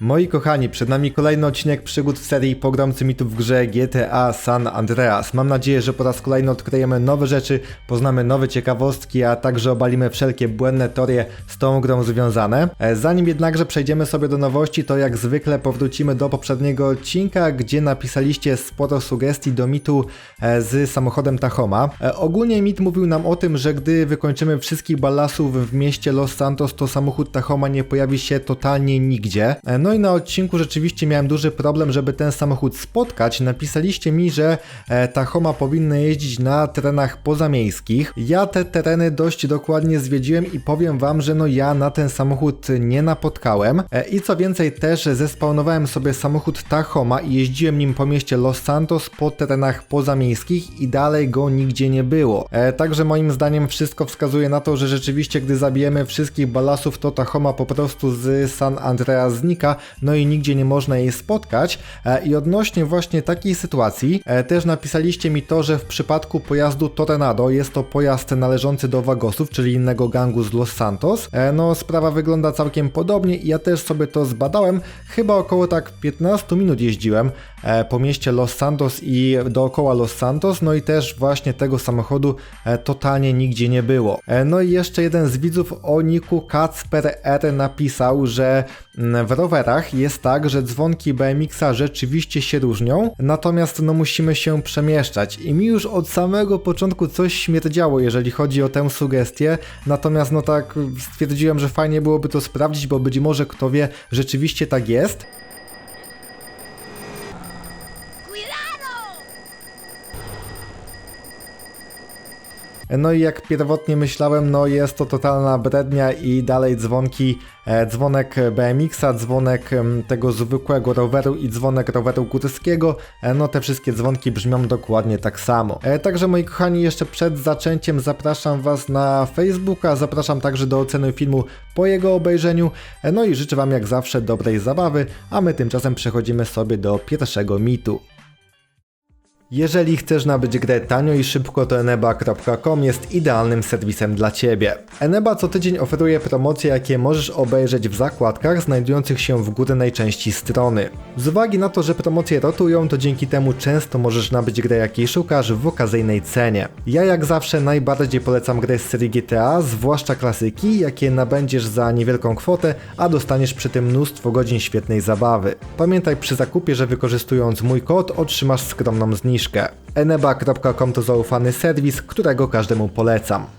Moi kochani, przed nami kolejny odcinek przygód w serii Pogromcy mitów w grze GTA San Andreas. Mam nadzieję, że po raz kolejny odkryjemy nowe rzeczy, poznamy nowe ciekawostki, a także obalimy wszelkie błędne teorie z tą grą związane. E, Zanim jednakże przejdziemy sobie do nowości, to jak zwykle powrócimy do poprzedniego odcinka, gdzie napisaliście sporo sugestii do mitu e, z samochodem Tahoma. E, Ogólnie mit mówił nam o tym, że gdy wykończymy wszystkich ballasów w mieście Los Santos, to samochód Tahoma nie pojawi się totalnie nigdzie. E, No i na odcinku rzeczywiście miałem duży problem, żeby ten samochód spotkać. Napisaliście mi, że e, Tahoma powinny jeździć na terenach pozamiejskich. Ja te tereny dość dokładnie zwiedziłem i powiem wam, że no ja na ten samochód nie napotkałem. E, I co więcej też zespawnowałem sobie samochód Tahoma i jeździłem nim po mieście Los Santos po terenach pozamiejskich i dalej go nigdzie nie było. E, Także moim zdaniem wszystko wskazuje na to, że rzeczywiście gdy zabijemy wszystkich balasów, to Tahoma po prostu z San Andreas znika, no i nigdzie nie można jej spotkać. E, I odnośnie właśnie takiej sytuacji, e, też napisaliście mi to, że w przypadku pojazdu Tornado jest to pojazd należący do Wagosów, czyli innego gangu z Los Santos. E, No sprawa wygląda całkiem podobnie i ja też sobie to zbadałem. Chyba około tak 15 minut jeździłem po mieście Los Santos i dookoła Los Santos, no i też właśnie tego samochodu totalnie nigdzie nie było. No i jeszcze jeden z widzów o niku Kacper R napisał, że mm, w rowerach jest tak, że dzwonki BMX-a rzeczywiście się różnią, natomiast no musimy się przemieszczać i mi już od samego początku coś śmierdziało, jeżeli chodzi o tę sugestię, natomiast no tak stwierdziłem, że fajnie byłoby to sprawdzić, bo być może kto wie, rzeczywiście tak jest. No i jak pierwotnie myślałem, no jest to totalna brednia i dalej dzwonki, e, dzwonek BMX-a, dzwonek tego zwykłego roweru i dzwonek roweru górskiego, e, no te wszystkie dzwonki brzmią dokładnie tak samo. E, Także moi kochani, jeszcze przed zaczęciem zapraszam Was na Facebooka, zapraszam także do oceny filmu po jego obejrzeniu, no i życzę Wam jak zawsze dobrej zabawy, a my tymczasem przechodzimy sobie do pierwszego mitu. Jeżeli chcesz nabyć grę tanio i szybko, to eneba.com jest idealnym serwisem dla Ciebie. Eneba co tydzień oferuje promocje, jakie możesz obejrzeć w zakładkach znajdujących się w górnej części strony. Z uwagi na to, że promocje rotują, to dzięki temu często możesz nabyć grę, jakiej szukasz w okazyjnej cenie. Ja jak zawsze najbardziej polecam gry z serii GTA, zwłaszcza klasyki, jakie nabędziesz za niewielką kwotę, a dostaniesz przy tym mnóstwo godzin świetnej zabawy. Pamiętaj przy zakupie, że wykorzystując mój kod otrzymasz skromną zniżkę. eneba.com to zaufany serwis, którego każdemu polecam.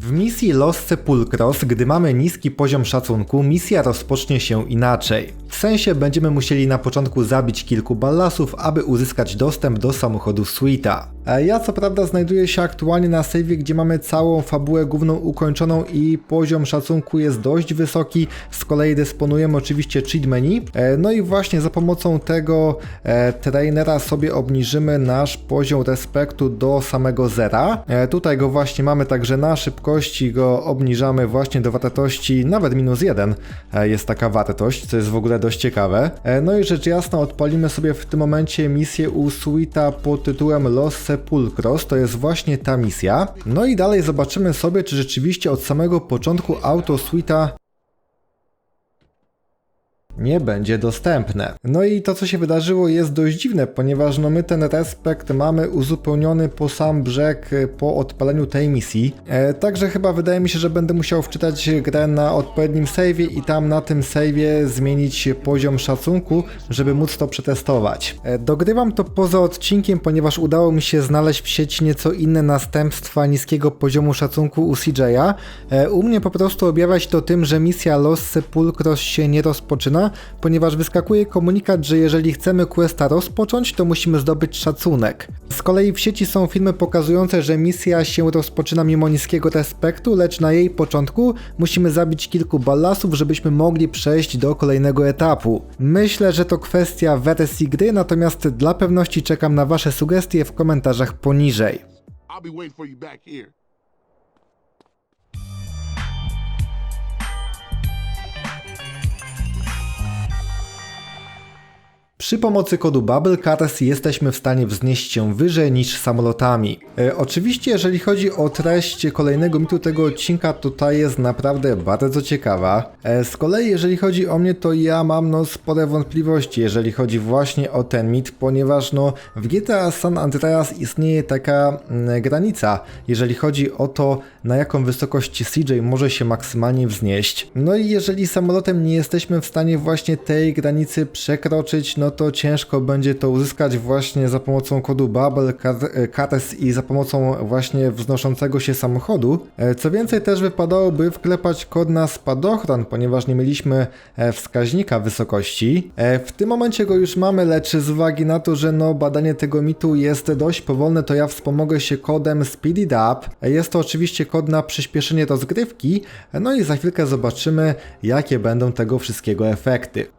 W misji Los Sepulcros, gdy mamy niski poziom szacunku, misja rozpocznie się inaczej. W sensie będziemy musieli na początku zabić kilku ballasów, aby uzyskać dostęp do samochodu Suita. E, Ja co prawda znajduję się aktualnie na sejwie, gdzie mamy całą fabułę główną ukończoną i poziom szacunku jest dość wysoki, z kolei dysponujemy oczywiście cheat menu, E, no i właśnie za pomocą tego e, trainera sobie obniżymy nasz poziom respektu do samego zera. E, tutaj go właśnie mamy, także na go obniżamy właśnie do wartości nawet minus jeden e, jest taka wartość, co jest w ogóle dość ciekawe. E, no i rzecz jasna odpalimy sobie w tym momencie misję u Suita pod tytułem Los Sepulcros, to jest właśnie ta misja. No i dalej zobaczymy sobie, czy rzeczywiście od samego początku auto Suita nie będzie dostępne. No i to, co się wydarzyło, jest dość dziwne, ponieważ no my ten respekt mamy uzupełniony po sam brzeg e, po odpaleniu tej misji. E, także chyba wydaje mi się, że będę musiał wczytać grę na odpowiednim save'ie i tam na tym save'ie zmienić poziom szacunku, żeby móc to przetestować. E, dogrywam to poza odcinkiem, ponieważ udało mi się znaleźć w sieci nieco inne następstwa niskiego poziomu szacunku u CJ'a. E, u mnie po prostu objawia się to tym, że misja Los Sepulcros się nie rozpoczyna, ponieważ wyskakuje komunikat, że jeżeli chcemy questa rozpocząć, to musimy zdobyć szacunek. Z kolei w sieci są filmy pokazujące, że misja się rozpoczyna mimo niskiego respektu, lecz na jej początku musimy zabić kilku ballasów, żebyśmy mogli przejść do kolejnego etapu. Myślę, że to kwestia wersji gry, natomiast dla pewności czekam na Wasze sugestie w komentarzach poniżej. I'll be waiting for you back here. Przy pomocy kodu Bubble Cars jesteśmy w stanie wznieść się wyżej niż samolotami. E, oczywiście, jeżeli chodzi o treść kolejnego mitu tego odcinka, to ta jest naprawdę bardzo ciekawa. E, z kolei, jeżeli chodzi o mnie, to ja mam no spore wątpliwości, jeżeli chodzi właśnie o ten mit, ponieważ no w GTA San Andreas istnieje taka mm, granica, jeżeli chodzi o to, na jaką wysokość CJ może się maksymalnie wznieść. No i jeżeli samolotem nie jesteśmy w stanie właśnie tej granicy przekroczyć, no to ciężko będzie to uzyskać właśnie za pomocą kodu Car- Cars i za pomocą właśnie wznoszącego się samochodu. E, Co więcej, też wypadałoby wklepać kod na spadochron, ponieważ nie mieliśmy e, wskaźnika wysokości. E, W tym momencie go już mamy, lecz z uwagi na to, że no badanie tego mitu jest dość powolne, to ja wspomogę się kodem Speed It Up. Jest to oczywiście kod na przyspieszenie rozgrywki, no i za chwilkę zobaczymy, jakie będą tego wszystkiego efekty.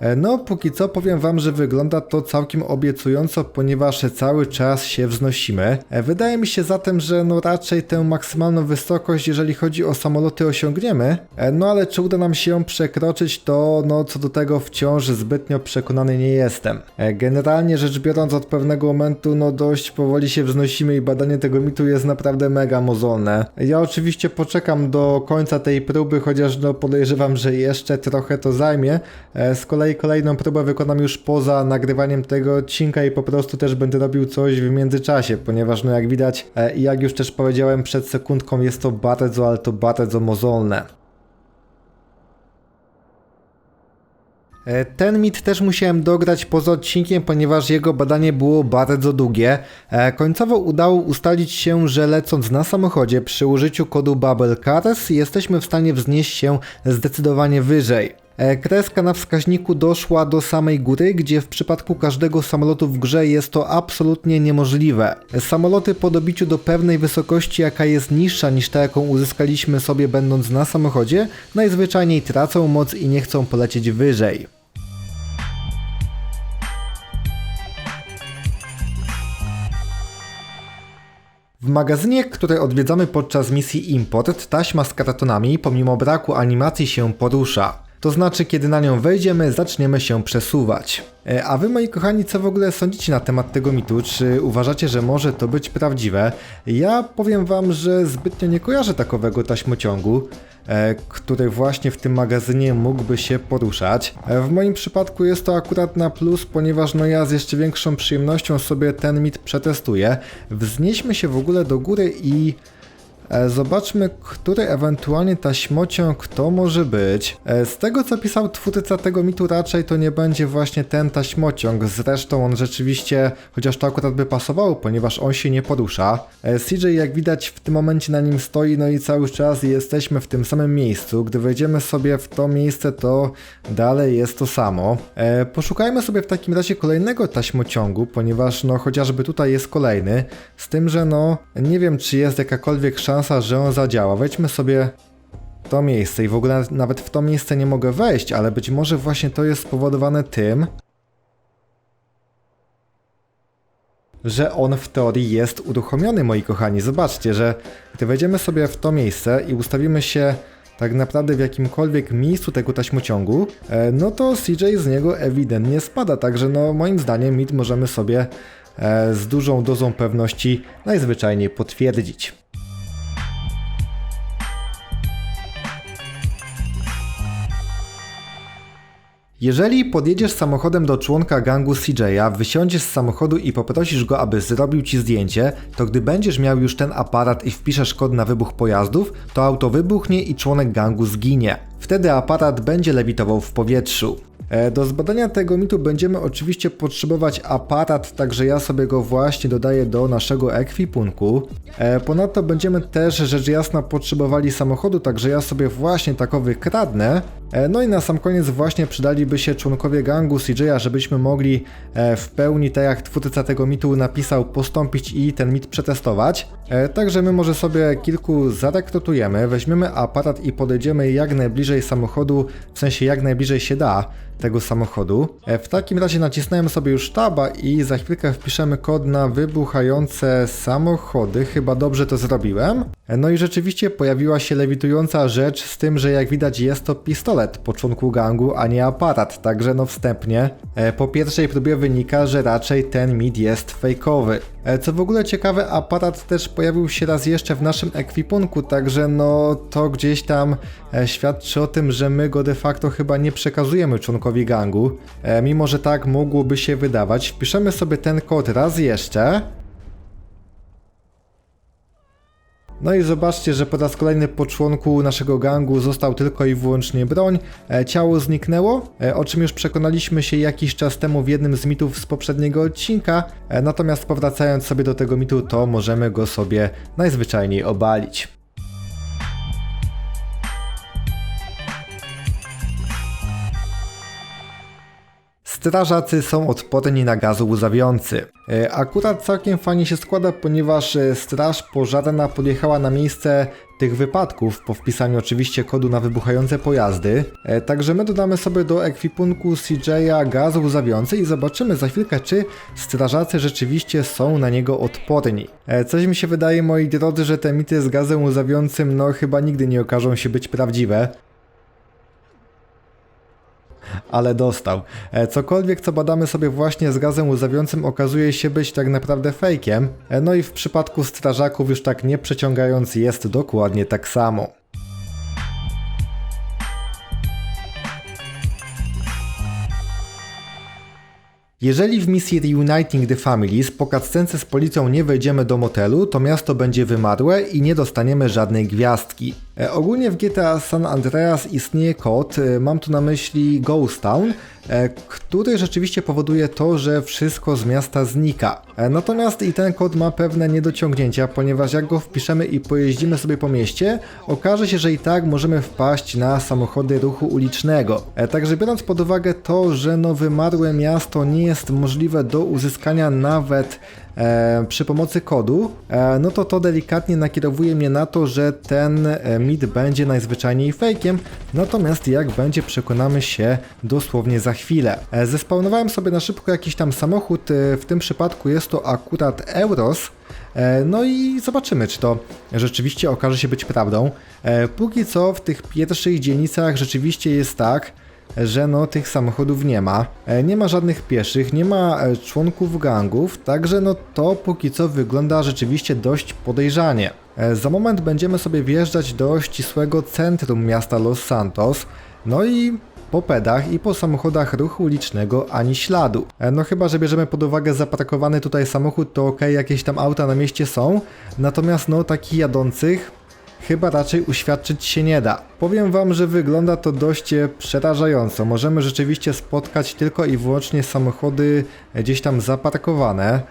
E, No, póki co powiem wam, że wygląda to całkiem obiecująco, ponieważ cały czas się wznosimy. E, Wydaje mi się zatem, że no raczej tę maksymalną wysokość, jeżeli chodzi o samoloty osiągniemy. E, No ale czy uda nam się ją przekroczyć, to no co do tego wciąż zbytnio przekonany nie jestem. Generalnie rzecz biorąc od pewnego momentu no dość powoli się wznosimy i badanie tego mitu jest naprawdę mega mozolne. Ja oczywiście poczekam do końca tej próby, chociaż no podejrzewam, że jeszcze trochę to zajmie. Z kolei kolejną próbę wykonam już poza nagrywaniem tego odcinka i po prostu też będę robił coś w międzyczasie, ponieważ no jak widać e, i jak już też powiedziałem przed sekundką jest to bardzo, ale to bardzo mozolne. E, Ten mit też musiałem dograć poza odcinkiem, ponieważ jego badanie było bardzo długie. E, Końcowo udało ustalić się, że lecąc na samochodzie przy użyciu kodu Bubble Cars jesteśmy w stanie wznieść się zdecydowanie wyżej. E, Kreska na wskaźniku doszła do samej góry, gdzie w przypadku każdego samolotu w grze jest to absolutnie niemożliwe. Samoloty po dobiciu do pewnej wysokości, jaka jest niższa niż ta, jaką uzyskaliśmy sobie będąc na samochodzie, najzwyczajniej tracą moc i nie chcą polecieć wyżej. W magazynie, który odwiedzamy podczas misji Import, taśma z kartonami, pomimo braku animacji się porusza. To znaczy, kiedy na nią wejdziemy, zaczniemy się przesuwać. E, A wy, moi kochani, co w ogóle sądzicie na temat tego mitu? Czy uważacie, że może to być prawdziwe? Ja powiem wam, że zbytnio nie kojarzę takowego taśmociągu, e, który właśnie w tym magazynie mógłby się poruszać. E, W moim przypadku jest to akurat na plus, ponieważ no ja z jeszcze większą przyjemnością sobie ten mit przetestuję. Wznieśmy się w ogóle do góry i Zobaczmy, który ewentualnie taśmociąg to może być. E, Z tego co pisał twórca tego mitu raczej to nie będzie właśnie ten taśmociąg. Zresztą on rzeczywiście, chociaż to akurat by pasowało, ponieważ on się nie porusza. E, CJ jak widać w tym momencie na nim stoi, no i cały czas jesteśmy w tym samym miejscu. Gdy wejdziemy sobie w to miejsce, to dalej jest to samo. E, Poszukajmy sobie w takim razie kolejnego taśmociągu, ponieważ no chociażby tutaj jest kolejny. Z tym, że no nie wiem czy jest jakakolwiek szansa, że on zadziała. Wejdźmy sobie to miejsce i w ogóle nawet w to miejsce nie mogę wejść, ale być może właśnie to jest spowodowane tym, że on w teorii jest uruchomiony, moi kochani. Zobaczcie, że gdy wejdziemy sobie w to miejsce i ustawimy się tak naprawdę w jakimkolwiek miejscu tego taśmociągu, e, no to CJ z niego ewidentnie spada, także no moim zdaniem mit możemy sobie e, z dużą dozą pewności najzwyczajniej potwierdzić. Jeżeli podjedziesz samochodem do członka gangu CJ'a, wysiądziesz z samochodu i poprosisz go, aby zrobił ci zdjęcie, to gdy będziesz miał już ten aparat i wpiszesz kod na wybuch pojazdów, to auto wybuchnie i członek gangu zginie. Wtedy aparat będzie lewitował w powietrzu. E, Do zbadania tego mitu będziemy oczywiście potrzebować aparat, także ja sobie go właśnie dodaję do naszego ekwipunku. E, Ponadto będziemy też rzecz jasna potrzebowali samochodu, także ja sobie właśnie takowy kradnę. E, No i na sam koniec właśnie przydaliby się członkowie gangu CJ'a, żebyśmy mogli e, w pełni, tak jak twórca tego mitu napisał, postąpić i ten mit przetestować. E, Także my może sobie kilku zarekrutujemy, weźmiemy aparat i podejdziemy jak najbliżej samochodu, w sensie jak najbliżej się da tego samochodu. W takim razie nacisnąłem sobie już taba i za chwilkę wpiszemy kod na wybuchające samochody. Chyba dobrze to zrobiłem. No i rzeczywiście pojawiła się lewitująca rzecz z tym, że jak widać jest to pistolet. Pistolet gangu, a nie aparat, także no wstępnie e, po pierwszej próbie wynika, że raczej ten mit jest fejkowy. E, Co w ogóle ciekawe, aparat też pojawił się raz jeszcze w naszym ekwipunku, także no to gdzieś tam e, świadczy o tym, że my go de facto chyba nie przekazujemy członkowi gangu, mimo że tak mogłoby się wydawać. Wpiszemy sobie ten kod raz jeszcze. No i zobaczcie, że po raz kolejny po członku naszego gangu został tylko i wyłącznie broń. E, ciało zniknęło, e, o czym już przekonaliśmy się jakiś czas temu w jednym z mitów z poprzedniego odcinka. E, natomiast powracając sobie do tego mitu, to możemy go sobie najzwyczajniej obalić. Strażacy są odporni na gaz łzawiący. E, Akurat całkiem fajnie się składa, ponieważ e, straż pożarna podjechała na miejsce tych wypadków po wpisaniu oczywiście kodu na wybuchające pojazdy. E, Także my dodamy sobie do ekwipunku CJ'a gaz łzawiący i zobaczymy za chwilkę, czy strażacy rzeczywiście są na niego odporni. Coś mi się wydaje, moi drodzy, że te mity z gazem łzawiącym no chyba nigdy nie okażą się być prawdziwe ale dostał. E, Cokolwiek, co badamy sobie właśnie z gazem łzawiącym, okazuje się być tak naprawdę fejkiem. E, No i w przypadku strażaków, już tak nie przeciągając, jest dokładnie tak samo. Jeżeli w misji Reuniting the Families po z policją nie wejdziemy do motelu, to miasto będzie wymarłe i nie dostaniemy żadnej gwiazdki. E, ogólnie w GTA San Andreas istnieje kod, e, mam tu na myśli Ghost Town, który rzeczywiście powoduje to, że wszystko z miasta znika. E, natomiast i ten kod ma pewne niedociągnięcia, ponieważ jak go wpiszemy i pojeździmy sobie po mieście, okaże się, że i tak możemy wpaść na samochody ruchu ulicznego. E, Także biorąc pod uwagę to, że no wymarłe miasto nie jest możliwe do uzyskania nawet e, przy pomocy kodu, e, no to to delikatnie nakierowuje mnie na to, że ten e, mit będzie najzwyczajniej fejkiem, natomiast jak będzie przekonamy się dosłownie za chwilę. Zespawnowałem sobie na szybko jakiś tam samochód, w tym przypadku jest to akurat Euros, No i zobaczymy, czy to rzeczywiście okaże się być prawdą. Póki co w tych pierwszych dzielnicach rzeczywiście jest tak, że no tych samochodów nie ma. E, Nie ma żadnych pieszych, nie ma e, członków gangów, także no to póki co wygląda rzeczywiście dość podejrzanie. E, Za moment będziemy sobie wjeżdżać do ścisłego centrum miasta Los Santos, no i po pedach i po samochodach ruchu ulicznego ani śladu. No chyba, że bierzemy pod uwagę zaparkowany tutaj samochód, to ok, jakieś tam auta na mieście są, natomiast no takich jadących chyba raczej uświadczyć się nie da. Powiem wam, że wygląda to dość e, przerażająco. Możemy rzeczywiście spotkać tylko i wyłącznie samochody e, gdzieś tam zaparkowane.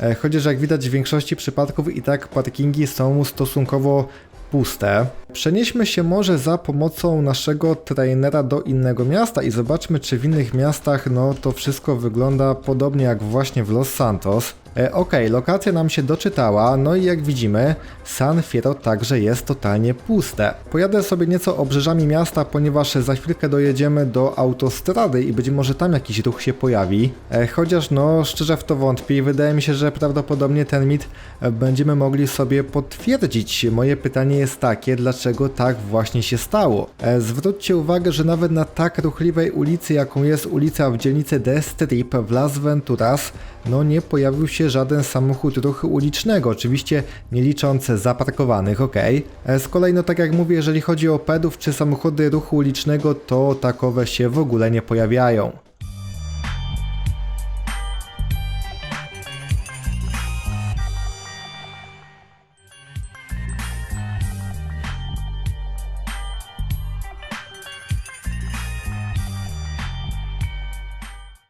E, Chociaż jak widać w większości przypadków i tak parkingi są stosunkowo puste. Przenieśmy się może za pomocą naszego trainera do innego miasta i zobaczmy czy w innych miastach no to wszystko wygląda podobnie jak właśnie w Los Santos. E, Okej, lokacja nam się doczytała, no i jak widzimy, San Fierro także jest totalnie puste. Pojadę sobie nieco obrzeżami miasta, ponieważ za chwilkę dojedziemy do autostrady i być może tam jakiś ruch się pojawi. E, chociaż no, szczerze w to wątpię i wydaje mi się, że prawdopodobnie ten mit będziemy mogli sobie potwierdzić. Moje pytanie jest takie, dlaczego tak właśnie się stało? E, zwróćcie uwagę, że nawet na tak ruchliwej ulicy, jaką jest ulica w dzielnicy The Strip w Las Venturas, no nie pojawił się żaden samochód ruchu ulicznego, oczywiście nie licząc zaparkowanych, ok. E, Z kolei, no tak jak mówię, jeżeli chodzi o pedów czy samochody ruchu ulicznego, to takowe się w ogóle nie pojawiają.